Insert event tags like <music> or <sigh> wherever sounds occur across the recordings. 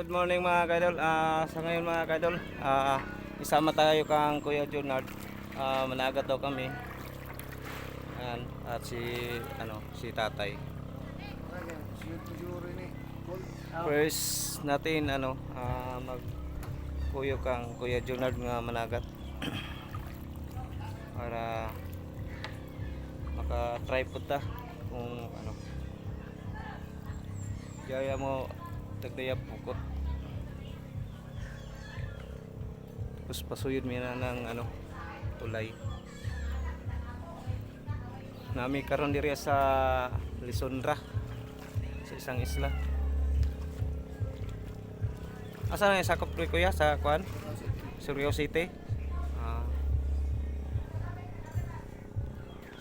Good morning mga kaidol. Ah, sa ngayon mga kaidol, ah, isama tayo kang Kuya Junard. Ah, managat daw kami. Ayan, at si ano, si Tatay. First natin ano, ah, mag kuyo kang Kuya Junard nga managat. <clears throat> Para maka-try po ta kung ano. Gaya mo tagdaya pukot. Tapos pasuyod mo na ng ano, tulay. Nami karon diri sa Lisondra sa isang isla. Asa na sakop ni kuya sa kuan? Surigao City. Ah.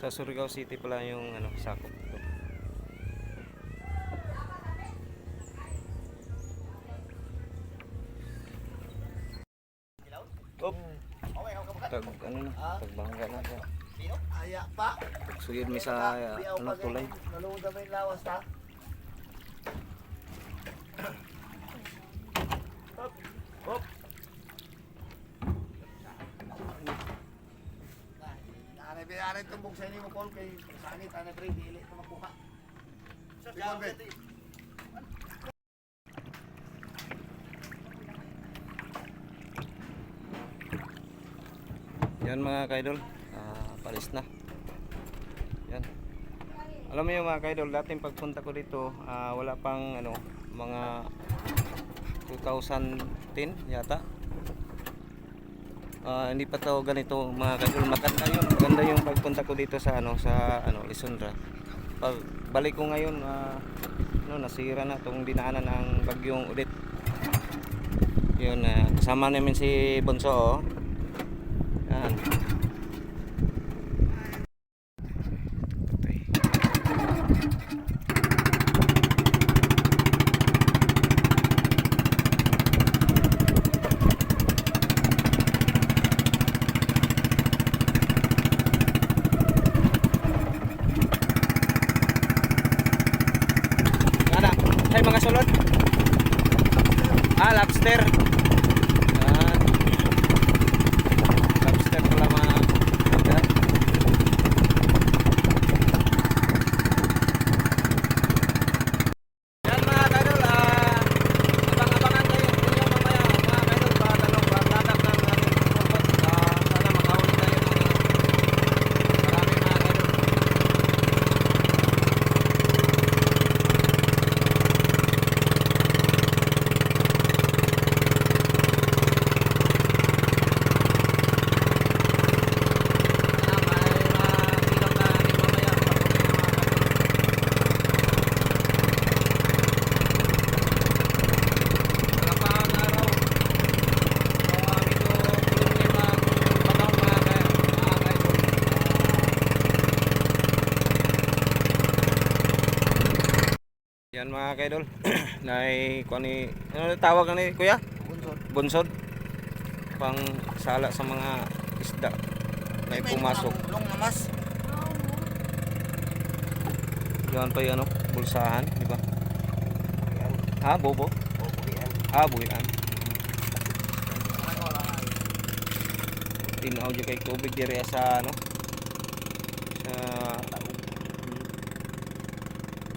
sa Surigao City pala yung ano sakop. Ano na, siya. Aya pa. Suyod mi sa ano tulay. Nalungod na may lawas ta. Hop. Hop. Nanay binanay tumbok sa inyo mo kay sangit ana pre dili ko makuha. Sa Yan mga kaidol, ah, palis na. Yan. Alam mo yung mga kaidol, dating pagpunta ko dito, ah, wala pang ano, mga 2010 yata. Ah, hindi pa to ganito mga kaidol. Maganda yun. Maganda yung pagpunta ko dito sa ano sa ano Lisundra. Pag balik ko ngayon, ah, ano, nasira na tong dinaanan ng bagyong ulit. Yun, ah, kasama namin si Bonso. Oh. Yan. Patay. Ano? Ay mga sulod? Ah, lobster. Ah. Lobster pala mga mga. Yan mga kadol, ah, abang-abangan kayo ninyo mamaya mga kadol para tanong pagladak ng ating purpose. Ah, sana makahuli tayo ng marami mga kadol. Ah, may mga silong na ating mamaya pakuli ng mga kadol. Kapang araw. So, kami to tulong ni mga bagaw mga kaya. Mga kaidol. Yan mga kaidol. Nai kuan ni ano tawag ni kuya? Bunsod. Bunsod. Pang sala sa mga isda na pumasok. Long namas. Yan pa yung ano, bulsahan, di ba? Ha, bobo? Ah, buhian. Tinaw kay tubig diri sa ano sa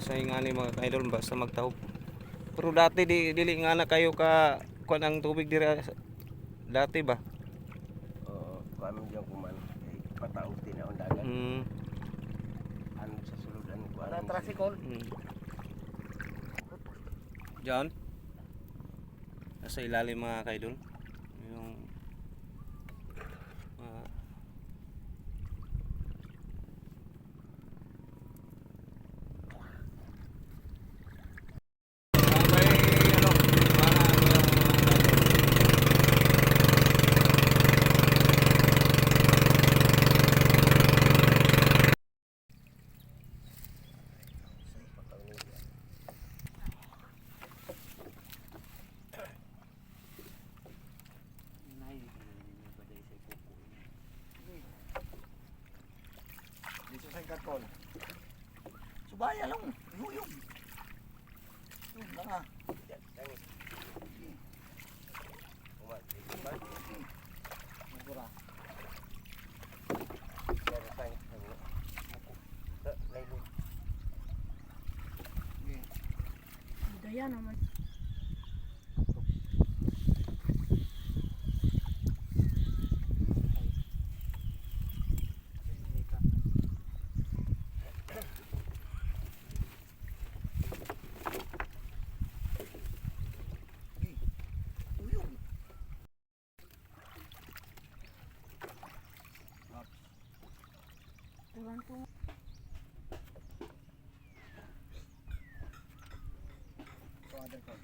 sa ingani mga idol basta magtawag. Pero dati di dili nga na kayo ka kuan ang tubig diri sa- dati ba? Oo, kami diyan kuman. Eh, pataog din ang dagat. Mm. Ano sa suludan ko. Para trafikol. mm. Diyan. Nasa ilalim mga kaidol. katol. Subaya lang, yuyog. Yun lang ah. ha. Mugura. Daya naman. D'accord.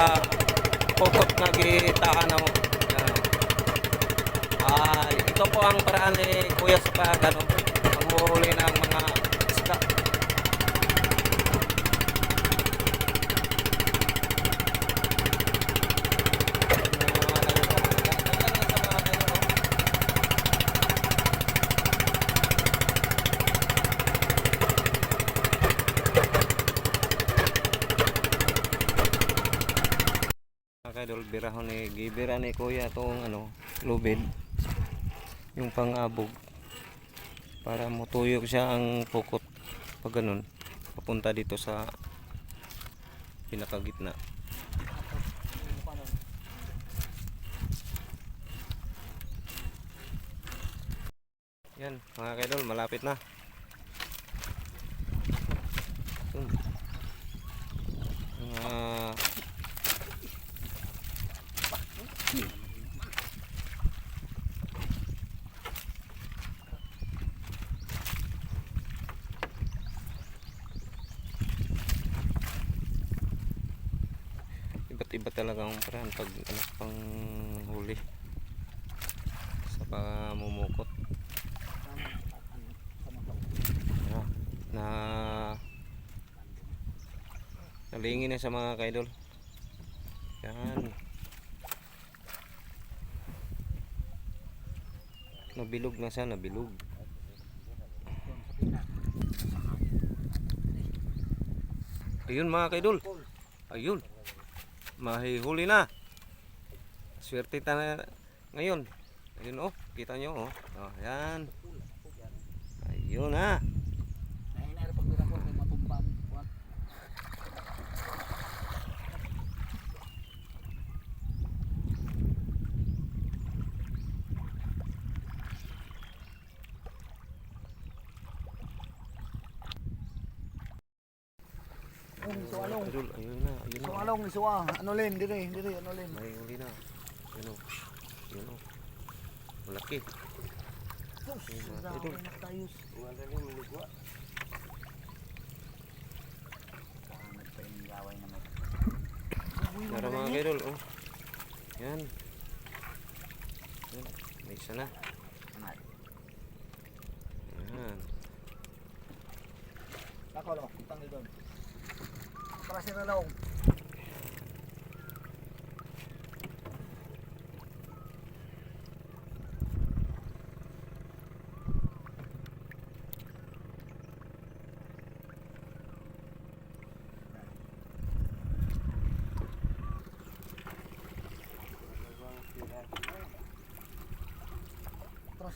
Sa pupot na gitaan na mo. Ah, ito po ang paraan ni Kuya sa pag ano, panghuli ng mga isda. Birahon ni gibira ni kuya itong ano, lubid. Yung pang-abog. Para mutuyok siya ang pukot. Pag ganun, papunta dito sa pinakagitna. Yan, mga kaidol, malapit na. Mga iba't paraan pag ano, pang huli. Sa pamumukot. Ano, na nalingin na sa mga kaidol. Yan nabilog na siya nabilog. Ayun mga kaidol. Ayun. Mahihuli na swerte ta na ngayon ayun oh kita nyo oh, oh yan ayun ha Nahinari pag bira ko kay matumbang. Kuwan. Ang sualong. Idol, ayun na ayun na Sualong ni suwa. Ano len dire, dire ano len. mahihuli na ayun oh ayun oh malaki mga dami idol. na tayo. Mga kaidol, oh. Yan. Yan. May isa na. Yan. Ako lang, utang doon. Para sila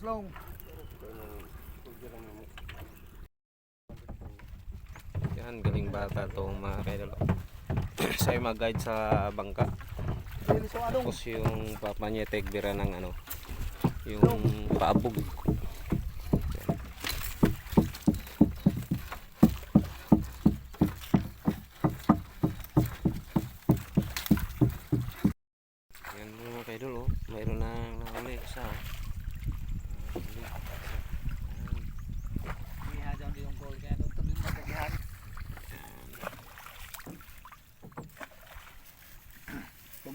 long. Yan, galing bata tong mga kaidol. <clears throat> Sa'yo mag-guide sa bangka. Tapos yung papa niya tegbira ng ano, yung paabog. Yan mga kaidol, oh. Mayroon na nahuli isa, oh. Nahuli. Yan. Ihajaw di yung call kaya doon tabi mo kagahan.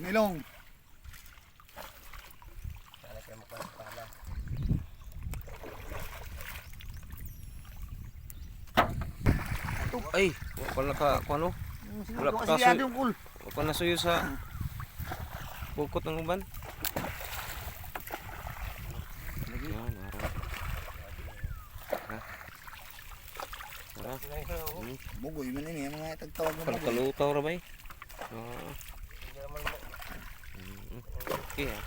Milong. Sana kayo magpapala. Ay, wala ka, kung ano? Wala ka Kasi yung kul. Wala ka nasuyo sa bukot ng uban. Yan, harap. Ha? Harap. Hmm. Bugoy man ini mga tagtawag mo. Kalkalutaw ra ba eh? Ah, mm, okay ah.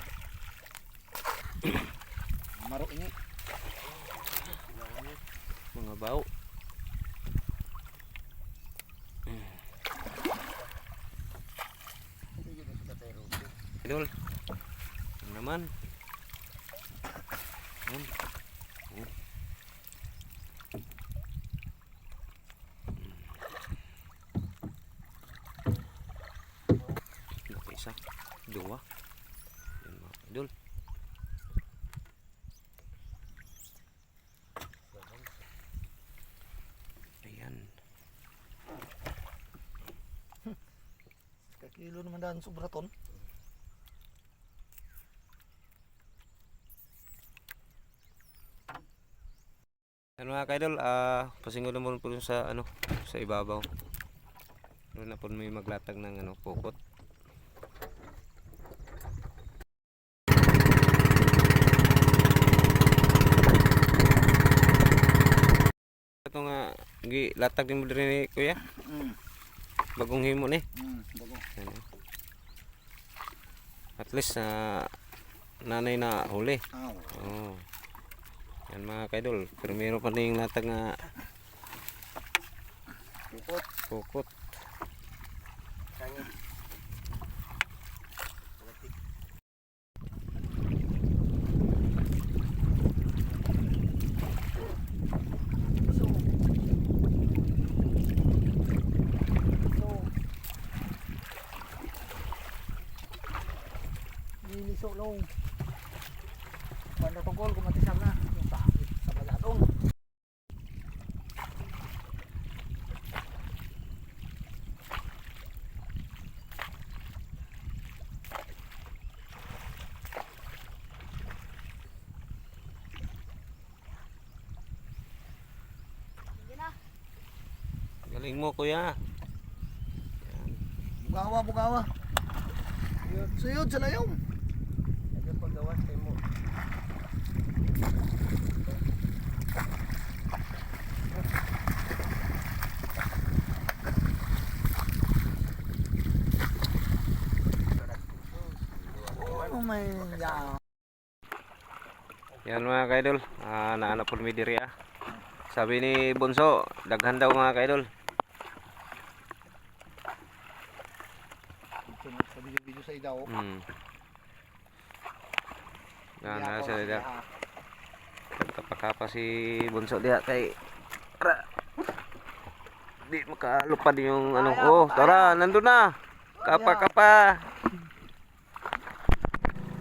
Maro ini. Mga bao. Idol. Ano naman? Yan. Oh. Ito isa. Dua. Yan mga idol. Ayan. Kakilo naman daan sobra ton. Ano mga kaidol, ah, pasingod naman po sa ano, sa ibabaw. Doon na po may maglatag ng ano, pukot. Ito nga, gi latag din mo din ni kuya, Mm. Bagong himo ni. Mm, bago. Ano. At least na nanay na huli. Aw. Oh. Yan mga kaidol, pero meron pa rin latag nga Pukot. pukot. Sangit. Galing mo kuya. Bugawa, bugawa. Suyod sa layong. Ayun paggawas kayo mo. Oh my God. Yan mga kaidol, ah, naanap po diri ah. Sabi ni Bonso, daghan daw mga kaidol. Sa idaw. Hmm. Yan na sa dida. Kapakapa si Bonso diha kay Ara. Di makalupad yung ano. Oh, tara, nandun na. Kapa kapa.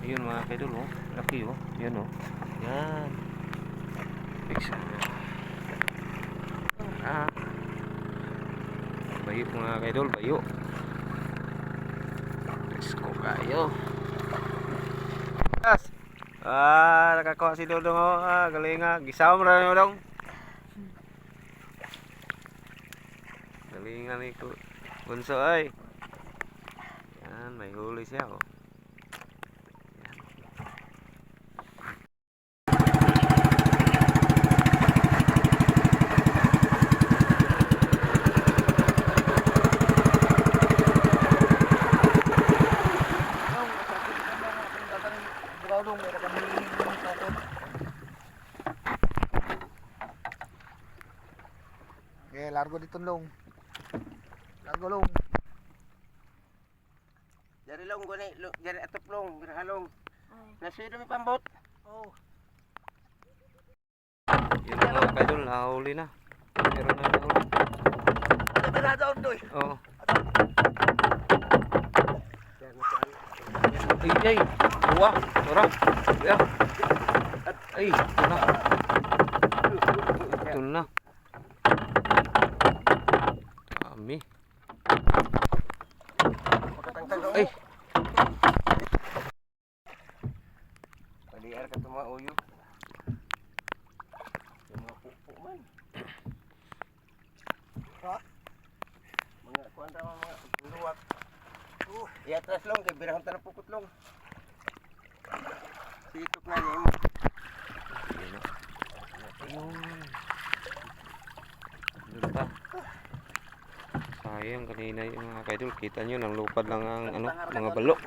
Ayun mga kaidol oh. Laki oh. Yan oh. Yan. Fix. Ah. Bayo mga kaidol, bayo. Go kayo. Yes. Ah, nakakuha si Dodong oh. Ah, galing nga. Gisaw mo na Dodong. Galing ni ko. Bunso ay. Yan, may huli siya oh. Yan. Okay, largo dito long. Largo long. Dari long gani, dari atop long, birahalong. Nasuyo dumi pambot. Oh. Yun mga kaidol, nahuli na. Meron na nahuli. Ano ba daw doy? Oo. Ay, ay. Buwa. Tara. Ya. Ay, ito na. Ito na. Kuwanta mo mga luwak. Uh, iatras long, kay birahon ta ng pukot long. Sitok na niya mo. Lupa. Sayang kanina yung mga kaidol, kita nyo nang lupad lang ang ano, mga balok.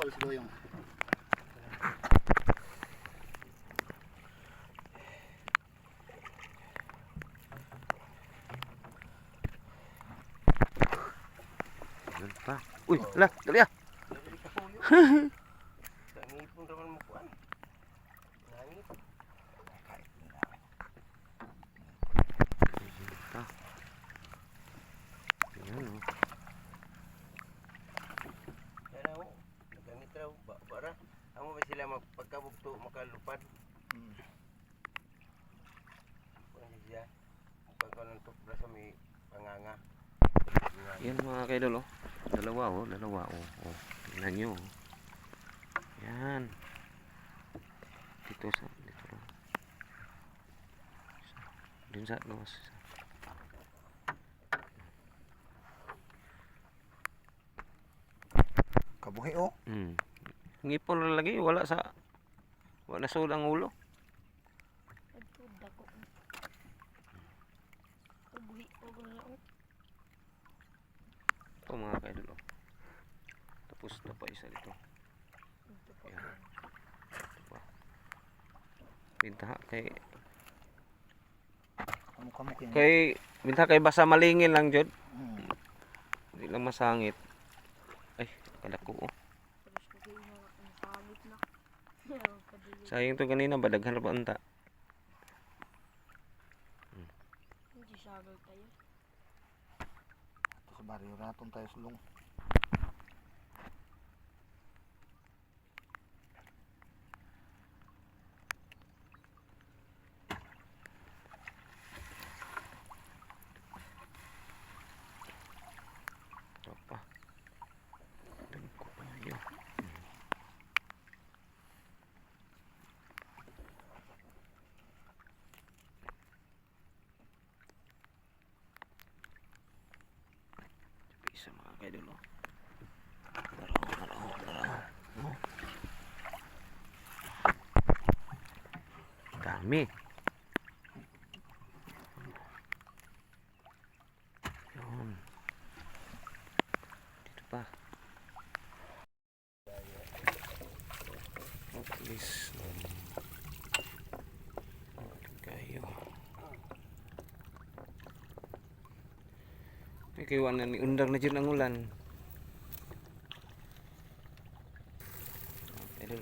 Ba bara. Amo ba sila magpagkabugto makalupad. Hmm. Kuan siya. Pagkaw ng tupra sa may panganga. Yan mga kaidol, oh. Dalawa, oh. Dalawa, oh. oh. Tingnan nyo, oh. Yan. Dito sa, dito lang. Dun sa, sa, Kabuhi oh. Hmm. Ngipon na lagi, wala sa wala sa ulang ulo. Agtud dako. Ubuhi ko na lang. Ito mga kaidol. oh. Tapos na pa isa dito. Ito po. Yan. Ito pa. Bintaha kay kay bintaha kay basa malingin lang jud. Hmm. Hindi lang masangit. Ay, oh. Tapos ko dili. <laughs> Sayang to kanina badaghan pa unta. Hindi sagal tayo. Ito sa baryo naton tayo sulong. Ito pa. Dagko pa yun. Isa mga kaidol oh. Yun. Dito pa. At least, um, kayo. May kaywanan ni undang na dyan ang ulan. Idol.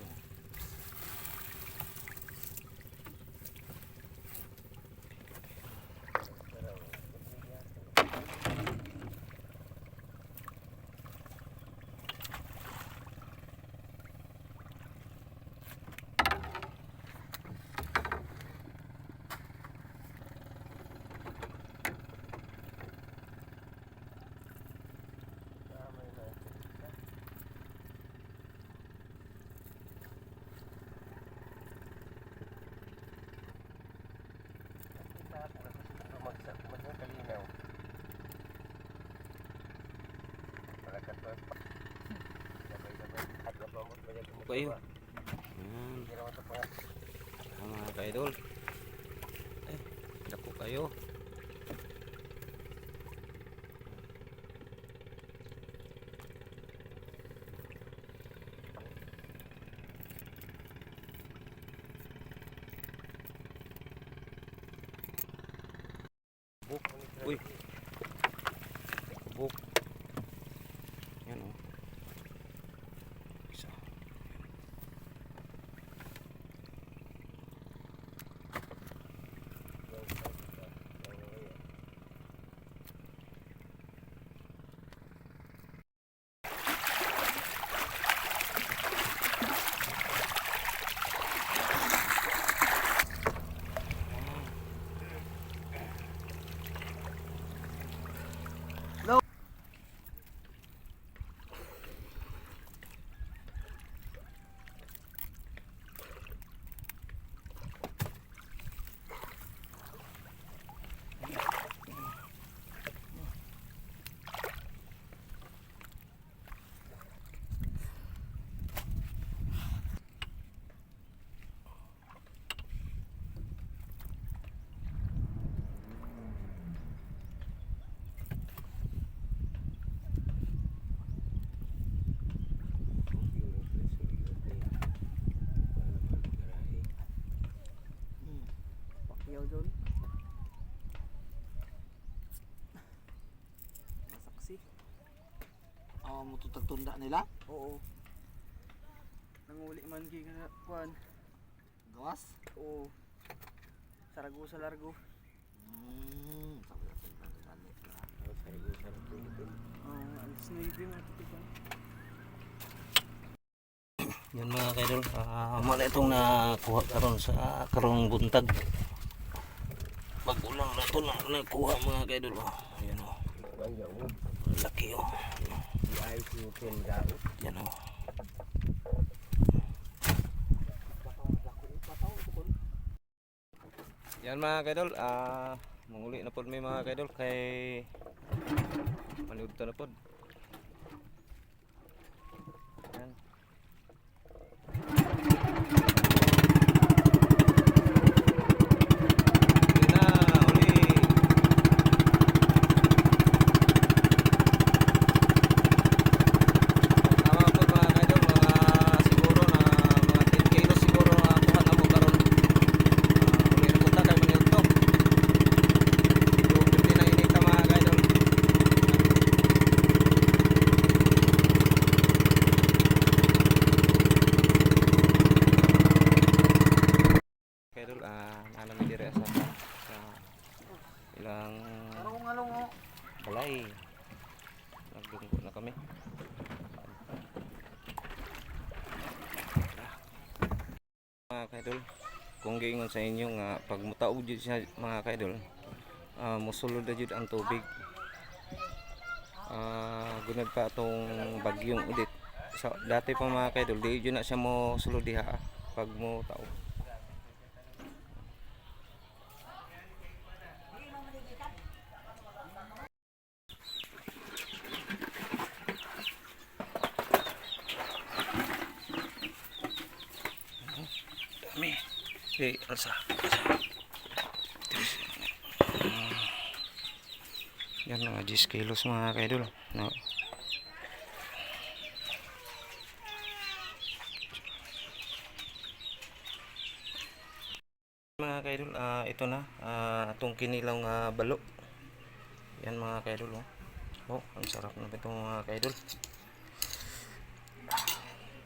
Magsak mo sa kalinaw. Malakat pa. Sabay-sabay. At kapamot mo yung Kayo. kumukuha. Yan. Hindi naman ito pa. Ang mga kaidol. Eh, dako kayo. Uy. Mo tutagtunda nila? Oo. Nanguli man kay kana kuan. Gawas? Oo. Saragosa largo. Hmm, sabi natin na gani na. Oo, alas 9 na ito ba? Yan mga kaidol, uh, mali itong nakuha karon sa karong buntag. Bagulang na ito na nakuha mga kaidol. Oh. Yan o, mo. laki o. Kendao. Yan o. Yan mga kaidol, ah manguli na pod may mga kaidol kay manudto na pod. Yan. Uli na, uli. Tama po mga kaidol, mga siguro na mga 10 kilos siguro na kuha na mo karon. Uh, uli na punta kay Manilto. Yung 50 na inita mga kaidol. Kaidol, ah, nalami dire sa sa ilang Along along oh. balay. Nagdungko na kami. Mga kaidol, kung giingon sa inyo nga pag mutaog jud siya mga kaidol, ah mosulod na jud ang tubig. Ah gunad pa atong bagyong udit. Sa dati pa mga kaidol, di jud na siya mo sulod diha ah, pag mo. Dami. Alsa. Mm. Yan mga 10 kilos mga kaidol. No. Mga kaidol, ah, ito na. ah, itong kinilaw nga balo. Yan mga kaidol. Oh, oh ang sarap na ito mga kaidol.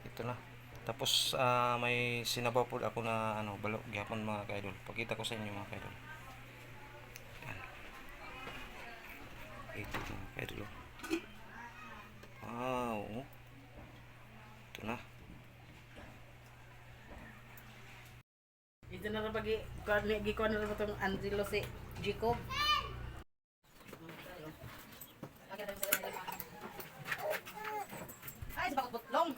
Ito na. Tapos ah, may sinabaw po ako na ano, balo gyapon mga kaidol. Pakita ko sa inyo mga kaidol. Yan. Ito mga kaidol. oh. Wow. Ito na. Ito na rin pagi, kuan ni gikuan na rin itong Angelo si Jacob. Ay, sa bakot butlong.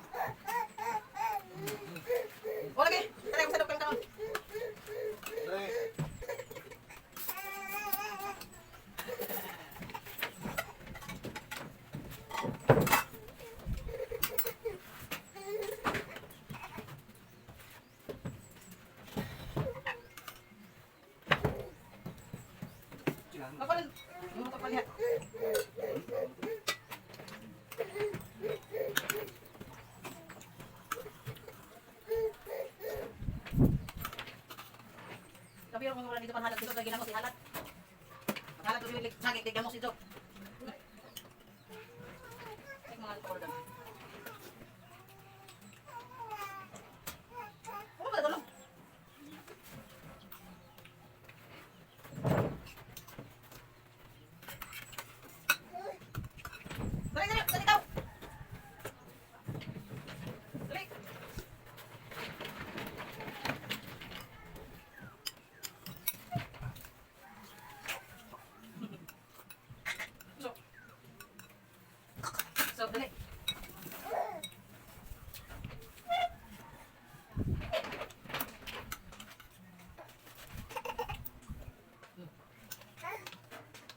Wala lagi, tara mo sa dokang kanon. Kapalin, yung mga kapalin. Tapi yung mga wala dito panhalat dito, kaya ginamos si halat. Halat ko yung sagit, kaya ginamos ito. Ay, mga order. Ano ba ito? Dali, dali, dali daw. Dali. So. So, dali.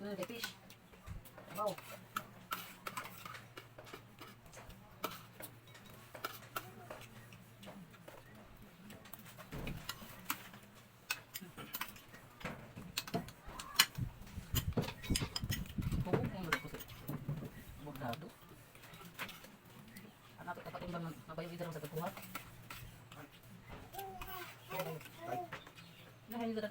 Hmm, the fish. Wow. Bubog mo ko sa bordado. Anak ko tapat dito sa pagkuha. Nah, ini sudah